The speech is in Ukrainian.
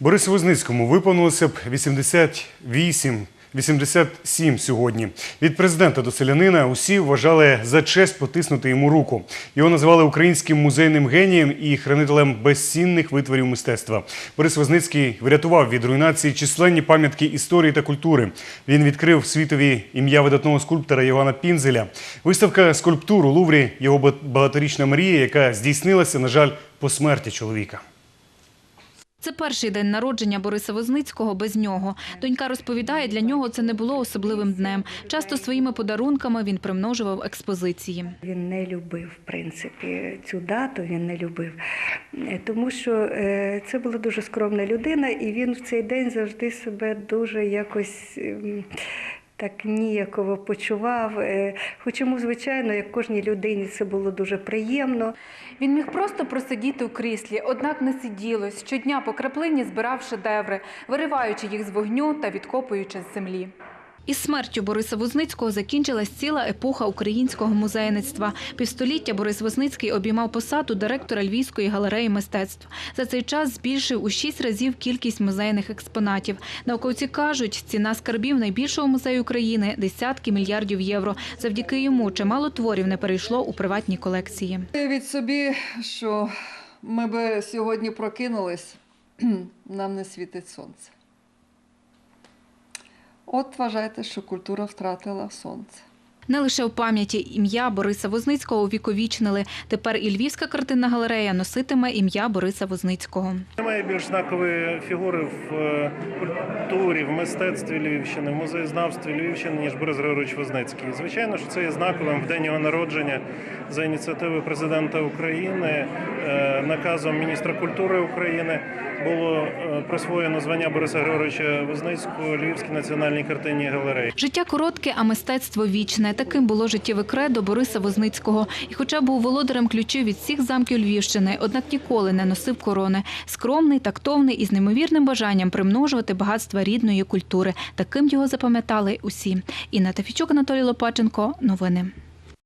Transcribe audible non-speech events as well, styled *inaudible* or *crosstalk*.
Борису Возницькому виповнилося б 88 87 сьогодні. Від президента до селянина усі вважали за честь потиснути йому руку. Його називали українським музейним генієм і хранителем безцінних витворів мистецтва. Борис Возницький врятував від руйнації численні пам'ятки історії та культури. Він відкрив світові ім'я видатного скульптора Івана Пінзеля. Виставка скульптур у Луврі його багаторічна мрія, яка здійснилася, на жаль, по смерті чоловіка. Це перший день народження Бориса Возницького без нього. Донька розповідає, для нього це не було особливим днем. Часто своїми подарунками він примножував експозиції. Він не любив, в принципі, цю дату він не любив, Е, тому що е, це була дуже скромна людина, і він в цей день завжди себе дуже якось. Так ніяково почував. Е, Хоч йому, звичайно, як кожній людині, це було дуже приємно. Він міг просто просидіти у кріслі, однак не сиділось, щодня по краплині збирав шедеври, вириваючи їх з вогню та відкопуючи з землі. Із смертю Бориса Возницького закінчилась ціла епоха українського музейництва. Півстоліття Борис Возницький обіймав посаду директора Львівської галереї мистецтв. За цей час збільшив у шість разів кількість музейних експонатів. Науковці кажуть, ціна скарбів найбільшого музею України – десятки мільярдів євро. Завдяки йому чимало творів не перейшло у приватні колекції. Уявіть собі, що ми би сьогодні прокинулись, *clears throat* нам не світить сонце. От вважайте, що культура втратила сонце. Не лише в пам'яті ім'я Бориса Возницького увіковічнили. Тепер і Львівська картинна галерея носитиме ім'я Бориса Возницького. Немає більш знакової фігури в е, культурі, в мистецтві Львівщини, в музеєзнавстві Львівщини, ніж Борис Григорович Возницький. Звичайно, що це є знаковим в день його народження за ініціативи президента України, е, наказом міністра культури України було е, присвоєно звання Бориса Григоровича Возницького Львівській національній картинній галереї. Життя коротке, а мистецтво вічне. Таким було життєве кредо Бориса Возницького. І хоча був володарем ключів від всіх замків Львівщини, однак ніколи не носив корони. Скромний, тактовний і з неймовірним бажанням примножувати багатства рідної культури. Таким його запам'ятали усі. Інна Тафічук, Анатолій Лопаченко. Новини.